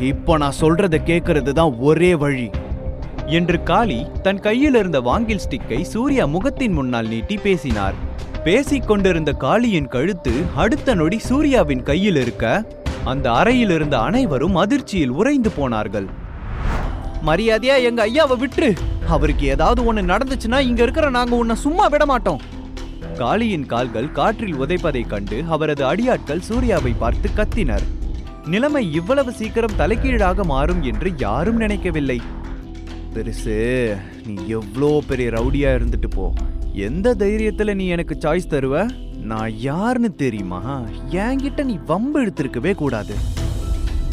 இப்போ நான் சொல்றதை கேட்கறது தான் ஒரே வழி. என்று காளி தன் கையில் இருந்த வாங்கில் ஸ்டிக்கை சூர்யா முகத்தின் முன்னால் நீட்டி பேசினார். பேசிக் கொண்டிருந்த காளியின் கழுத்து அடுத்த நொடி சூர்யாவின் கையில் இருக்க அந்த அறையில் இருந்த அனைவரும் அதிர்ச்சியில் உறைந்து போனார்கள். மரியாதையா எங்க ஐயாவை விட்டுரு. அவருக்கு ஏதாவது ஒண்ணு நடந்துச்சுன்னா இங்க இருக்கிற நாங்க உன்னை சும்மா விட மாட்டோம். காளியின் கால்கள் காற்றில் உதைப்பதைக் கண்டு அவரது அடியாட்கள் சூர்யாவை பார்த்து கத்தினர். நிலைமை இவ்வளவு சீக்கிரம் தலைகீழாக மாறும் என்று யாரும் நினைக்கவில்லை. பெருசு நீ எவ்வளோ பெரிய ரவுடியா இருந்துட்டு போ. எந்த தைரியத்துல நீ எனக்கு சாய்ஸ் தருவ? நான் யாருன்னு தெரியுமா? என்கிட்ட நீ வம்பு எடுத்திருக்கவே கூடாது.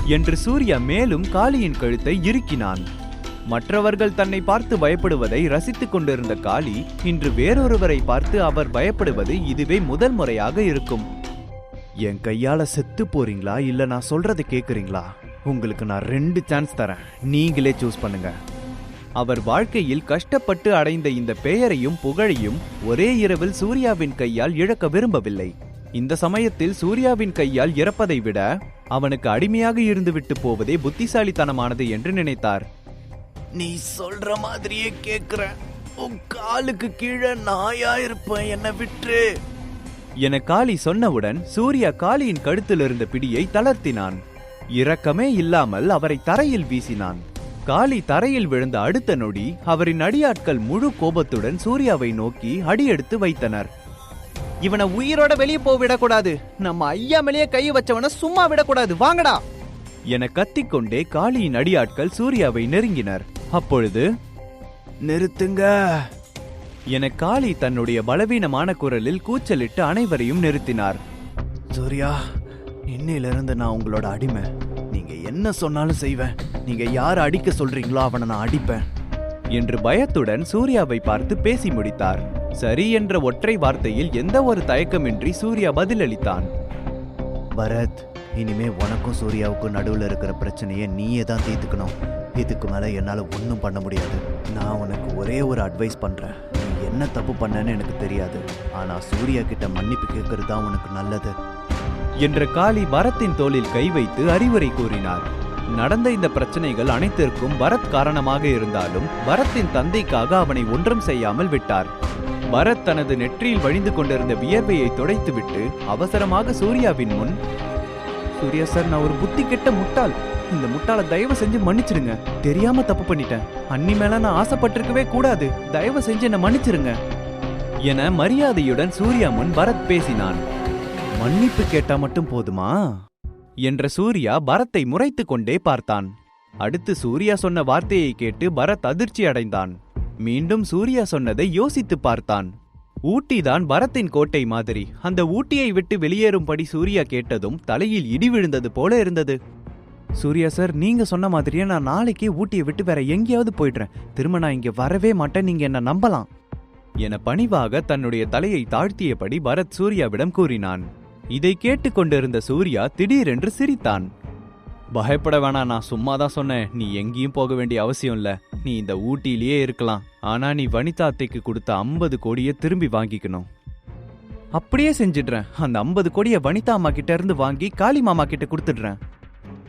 என்று சூர்யா மேலும் காளியின் கழுத்தை இறுக்கினான். மற்றவர்கள் தன்னை பார்த்து பயப்படுவதை ரசித்துக் கொண்டிருந்த காளி இன்று வேறொருவரை பார்த்து அவர் பயப்படுவது இதுவே முதல் முறையாக இருக்கும். என் கையால செத்து போறீங்களா? இல்ல நான் சொல்றதை கேக்குறீங்களா? உங்களுக்கு நான் ரெண்டு சான்ஸ் தரேன். நீங்களே சூஸ் பண்ணுங்க. அவர் வாழ்க்கையில் கஷ்டப்பட்டு அடைந்த இந்த பெயரையும் புகழையும் ஒரே இரவில் சூர்யாவின் கையால் இழக்க விரும்பவில்லை. இந்த சமயத்தில் சூர்யாவின் கையால் இறப்பதை விட அவனுக்கு அடிமையாக இருந்துவிட்டு போவதே புத்திசாலித்தனமானது என்று நினைத்தார். நீ சொல்ற மாதிரியே கேக்குற உன் காலுக்கு கீழே நாயா இருப்பேன். என்ன விட்டு என காளி சொன்னவுடன் சூர்யா காளியின் கழுத்தில் இருந்த பிடியை தளர்த்தினான். இரக்கமே இல்லாமல் அவரை தரையில் வீசினான். காளி தரையில் விழுந்த அடுத்த நொடி அவரின் அடியாட்கள் முழு கோபத்துடன் சூர்யாவை நோக்கி அடியெடுத்து வைத்தனர். இவனை உயிரோட வெளியே போக விடக்கூடாது. நம்ம ஐயா மேலேயே கை வச்சவன சும்மா விடக்கூடாது. வாங்கடா. என கத்திக்கொண்டே காளியின் அடியாட்கள் சூர்யாவை நெருங்கினர். அப்பொழுது நிறுத்துங்க. என காளி தன்னுடைய பலவீனமான குரலில் கூச்சலிட்டு அனைவரையும் நிறுத்தினார். சூர்யா இன்னையிலிருந்து நான் உங்களோட அடிமை. நீங்க என்ன சொன்னாலும் செய்வேன். நீங்க யார் அடிக்க சொல்றீங்களோ அவனை நான் அடிப்பேன். என்று பயத்துடன் சூர்யாவை பார்த்து பேசி முடித்தார். சரி என்ற ஒற்றை வார்த்தையில் எந்த ஒரு தயக்கமின்றி சூர்யா பதிலளித்தான். பரத் இனிமே உனக்கும் சூர்யாவுக்கும் நடுவுல இருக்கிற பிரச்சனையை நீயே தான் தீர்த்துக்கணும். இதுக்கு மேல என்னால ஒன்றும் பண்ண முடியாது. நான் உனக்கு ஒரே ஒரு அட்வைஸ் பண்றேன். நீ என்ன தப்பு பண்ணேன்னு எனக்கு தெரியாது. ஆனா சூர்யா கிட்ட மன்னிப்பு கேட்கறது தான் உனக்கு நல்லது. என்ற காளி பரத்தின் தோளில் கை வைத்து அறிவுரை கூறினார். நடந்த இந்த பிரச்சனைகள் அனைத்திற்கும் பரத் காரணமாக இருந்தாலும் பரத்தின் தந்தைக்காக அவனை ஒன்றும் செய்யாமல் விட்டார். பரத் தனது நெற்றியில் வழிந்து கொண்டிருந்த வியர்வையை துடைத்துவிட்டு அவசரமாக சூர்யாவின் முன் சூர்யா சார் நான் ஒரு புத்தி கெட்ட முட்டாள். இந்த முட்டாளை தயவு செஞ்சு மன்னிச்சிருங்க. தெரியாம தப்பு பண்ணிட்டேன். அன்னி மேல நான் ஆசைப்பட்டிருக்கவே கூடாது. தயவு செஞ்சு என்ன மன்னிச்சிருங்க. என மரியாதையுடன் சூர்யா முன் பரத் பேசினான். மன்னிப்பு கேட்டா மட்டும் போதுமா? என்ற சூர்யா பரத்தை முறைத்து கொண்டே பார்த்தான். அடுத்து சூர்யா சொன்ன வார்த்தையை கேட்டு பரத் அதிர்ச்சி அடைந்தான். மீண்டும் சூர்யா சொன்னதை யோசித்து பார்த்தான். ஊட்டிதான் பரத்தின் கோட்டை மாதிரி. அந்த ஊட்டியை விட்டு வெளியேறும்படி சூர்யா கேட்டதும் தலையில் இடி விழுந்தது போல இருந்தது. சூர்யா சார் நீங்கள் சொன்ன மாதிரியே நான் நாளைக்கே ஊட்டியை விட்டு வேற எங்கேயாவது போயிடுறேன். திரும்ப நான் இங்கே வரவே மாட்டேன் நீங்கள் என்ன நம்பலாம்? என பணிவாக தன்னுடைய தலையை தாழ்த்தியபடி பரத் சூர்யாவிடம் கூறினான். இதை கேட்டுக்கொண்டிருந்த சூர்யா திடீரென்று சிரித்தான். பயப்பட வேணாம் நான் சும்மா தான் சொன்னேன். நீ எங்கேயும் போக வேண்டிய அவசியம் இல்லை. நீ இந்த ஊட்டியிலேயே இருக்கலாம். ஆனா நீ வனிதா அத்தைக்கு கொடுத்த ஐம்பது கோடியை திரும்பி வாங்கிக்கணும். அப்படியே செஞ்சிடுறேன். அந்த ஐம்பது கோடியை வனிதா அம்மா கிட்ட இருந்து வாங்கி காளி மாமா கிட்ட கொடுத்துடுறேன்.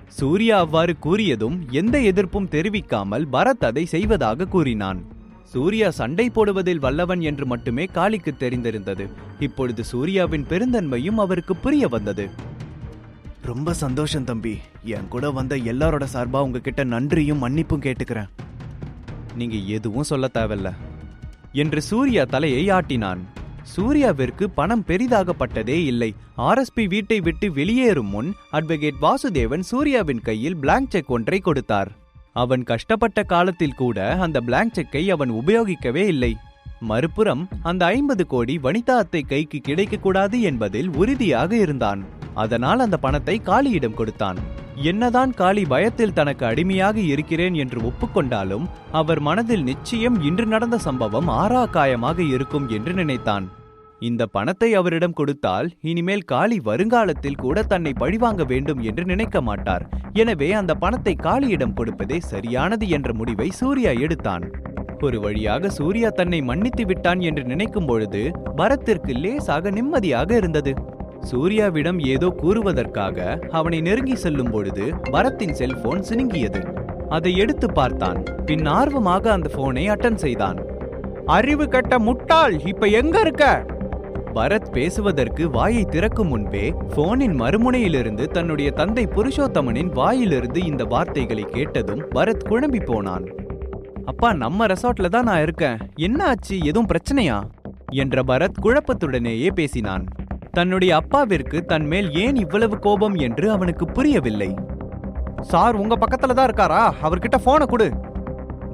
சூர்யா அவ்வாறு கூறியதும் எந்த எதிர்ப்பும் தெரிவிக்காமல் பரத் அதை செய்வதாக கூறினான். சூர்யா சண்டை போடுவதில் வல்லவன் என்று மட்டுமே காளிக்கு தெரிந்திருந்தது. இப்பொழுது சூர்யாவின் பெருந்தன்மையும் அவருக்கு புரிய வந்தது. ரொம்ப சந்தோஷம் தம்பி. என் கூட வந்த எல்லாரோட சார்பா உங்ககிட்ட நன்றியும் மன்னிப்பும் கேட்டுக்கிறேன். நீங்க எதுவும் சொல்ல தேவையில்ல. என்று சூர்யா தலையை ஆட்டினான். சூர்யாவிற்கு பணம் பெரிதாகப்பட்டதே இல்லை. ஆர்எஸ்பி வீட்டை விட்டு வெளியேறும் முன் அட்வொகேட் வாசுதேவன் சூர்யாவின் கையில் பிளாங்க் செக் ஒன்றை கொடுத்தார். அவன் கஷ்டப்பட்ட காலத்தில் கூட அந்த பிளாங்க் செக்கை அவன் உபயோகிக்கவே இல்லை. மறுபுறம் அந்த ஐம்பது கோடி வனிதா அத்தை கைக்கு கிடைக்கக்கூடாது என்பதில் உறுதியாக இருந்தான். அதனால் அந்த பணத்தை காலியிடம் கொடுத்தான். என்னதான் காளி பயத்தில் தனக்கு அடிமையாக இருக்கிறேன் என்று ஒப்புக்கொண்டாலும் அவர் மனதில் நிச்சயம் இன்று நடந்த சம்பவம் ஆறா காயமாக இருக்கும் என்று நினைத்தான். இந்த பணத்தை அவரிடம் கொடுத்தால் இனிமேல் காளி வருங்காலத்தில் கூட தன்னை பழிவாங்க வேண்டும் என்று நினைக்க மாட்டார். எனவே அந்த பணத்தை காளியிடம் கொடுப்பதே சரியானது என்ற முடிவை சூர்யா எடுத்தான். ஒரு வழியாக சூர்யா தன்னை மன்னித்து விட்டான் என்று நினைக்கும் பொழுது பரத்திற்கு லேசாக நிம்மதியாக இருந்தது. சூர்யாவிடம் ஏதோ கூறுவதற்காக அவனை நெருங்கி செல்லும் பொழுது பரத்தின் செல்போன் சினுங்கியது. அதை எடுத்து பார்த்தான். பின் ஆர்வமாக அந்த போனை அட்டன் செய்தான். அறிவு கட்ட முட்டாள் இப்ப எங்க இருக்க? பரத் பேசுவதற்கு வாயை திறக்கும் முன்பே போனின் மறுமுனையிலிருந்து தன்னுடைய தந்தை புருஷோத்தமனின் வாயிலிருந்து இந்த வார்த்தைகளை கேட்டதும் பரத் குழம்பி போனான். அப்பா நம்ம ரெசார்ட்ல தான் நான் இருக்கேன். என்ன ஆச்சு? எதுவும் பிரச்சனையா? என்ற பரத் குழப்பத்துடனேயே பேசினான். தன்னுடைய அப்பாவிற்கு தன் மேல் ஏன் இவ்வளவு கோபம் என்று அவனுக்கு புரியவில்லை. சார் உங்க பக்கத்துல தான் இருக்காரா? அவர்கிட்ட போனை கொடு.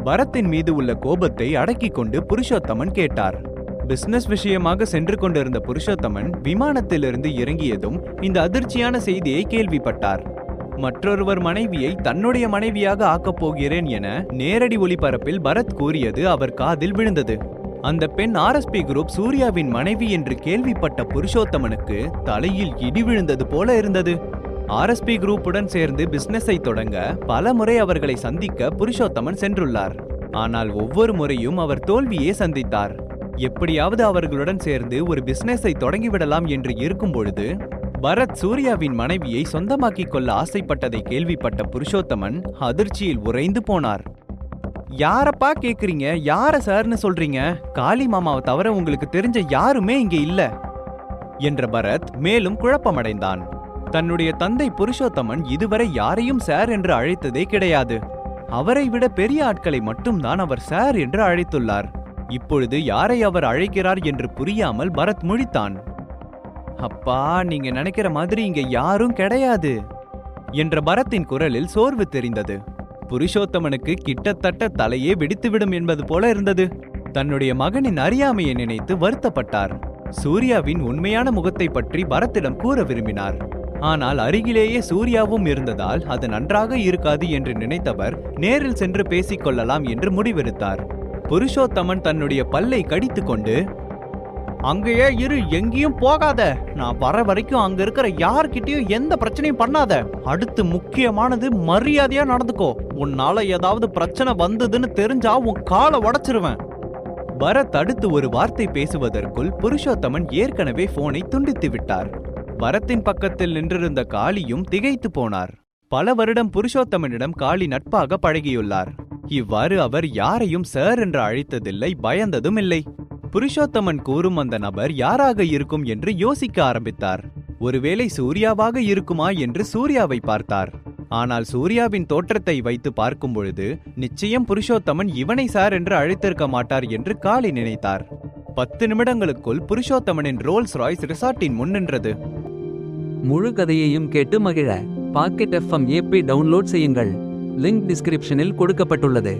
பரத்தின் மீது உள்ள கோபத்தை அடக்கிக் கொண்டு புருஷோத்தமன் கேட்டார். பிசினஸ் விஷயமாக சென்று கொண்டிருந்த புருஷோத்தமன் விமானத்திலிருந்து இறங்கியதும் இந்த அதிர்ச்சியான செய்தியை கேள்விப்பட்டார். மற்றொருவர் மனைவியை தன்னுடைய மனைவியாக ஆக்கப் போகிறேன் என நேரடி ஒளிபரப்பில் பரத் கூறியது அவர் காதில் விழுந்தது. அந்த பெண் ஆர்எஸ்பி குரூப் சூர்யாவின் மனைவி என்று கேள்விப்பட்ட புருஷோத்தமனுக்கு தலையில் இடி விழுந்தது போல இருந்தது. ஆர்எஸ்பி குரூப்புடன் சேர்ந்து பிசினஸை தொடங்க பல முறை அவர்களை சந்திக்க புருஷோத்தமன் சென்றுள்ளார். ஆனால் ஒவ்வொரு முறையும் அவர் தோல்வியே சந்தித்தார். எப்படியாவது அவர்களுடன் சேர்ந்து ஒரு பிசினஸை தொடங்கிவிடலாம் என்று இருக்கும் பொழுது பரத் சூர்யாவின் மனைவியை சொந்தமாக்கிக் கொள்ள ஆசைப்பட்டதை கேள்விப்பட்ட புருஷோத்தமன் அதிர்ச்சியில் உறைந்து போனார். யாரப்பா கேக்குறீங்க? யார சார்னு சொல்றீங்க? காளி மாமாவை தவிர உங்களுக்கு தெரிஞ்ச யாருமே இங்க இல்ல. என்ற பரத் மேலும் குழப்பமடைந்தான். தன்னுடைய தந்தை புருஷோத்தமன் இதுவரை யாரையும் சார் என்று அழைத்ததே கிடையாது. அவரை விட பெரிய ஆட்களை மட்டும்தான் அவர் சார் என்று அழைத்துள்ளார். இப்பொழுது யாரை அவர் அழைக்கிறார் என்று புரியாமல் பரத் முழித்தான். அப்பா நீங்க நினைக்கிற மாதிரி இங்க யாரும் கிடையாது என்ற பரத்தின் குரலில் சோர்வு தெரிந்தது. புருஷோத்தமனுக்கு கிட்டத்தட்ட தலையே வெடித்துவிடும் என்பது போல இருந்தது. தன்னுடைய மகனின் அறியாமையை நினைத்து வருத்தப்பட்டார். சூர்யாவின் உண்மையான முகத்தை பற்றி பரத்திடம் கூற விரும்பினார். ஆனால் அருகிலேயே சூர்யாவும் இருந்ததால் அது நன்றாக இருக்காது என்று நினைத்தவர் நேரில் சென்று பேசிக் கொள்ளலாம் என்று முடிவெடுத்தார். புருஷோத்தமன் தன்னுடைய பல்லை கடித்துக்கொண்டு அங்கேயே இரு எங்கேயும் போகாத. நான் வர வரைக்கும் அங்க இருக்கிற யார்கிட்டயும் எந்த பிரச்சனையும் பண்ணாத. அடுத்து முக்கியமானது மரியாதையா நடந்துக்கோ. உன்னால ஏதாவது பிரச்சனை வந்ததுன்னு தெரிஞ்சா உன் காலை உடைச்சிருவேன். பரத் அடுத்து ஒரு வார்த்தை பேசுவதற்குள் புருஷோத்தமன் ஏற்கனவே போனை துண்டித்து விட்டார். பரத்தின் பக்கத்தில் நின்றிருந்த காளியும் திகைத்து போனார். பல வருடம் புருஷோத்தமனிடம் காளி நட்பாக பழகியுள்ளார். இவ்வாறு அவர் யாரையும் சார் என்று அழைத்ததில்லை பயந்ததும் இல்லை. புருஷோத்தமன் கூறும் அந்த நபர் யாராக இருக்கும் என்று யோசிக்க ஆரம்பித்தார். ஒருவேளை சூர்யாவாக இருக்குமா என்று சூர்யாவை பார்த்தார். ஆனால் சூர்யாவின் தோற்றத்தை வைத்து பார்க்கும் பொழுது நிச்சயம் புருஷோத்தமன் இவனை சார் என்று அழைத்திருக்க மாட்டார் என்று காளி நினைத்தார். பத்து நிமிடங்களுக்குள் புருஷோத்தமனின் ரோல்ஸ் ராய்ஸ் ரிசார்ட்டின் முன் நின்றது. முழு கதையையும் கேட்டு மகிழ. பாக்கெட் எஃப்எம் ஏபி டவுன்லோட் செய்யுங்கள். லிங்க் டிஸ்கிரிப்ஷனில் கொடுக்கப்பட்டுள்ளது.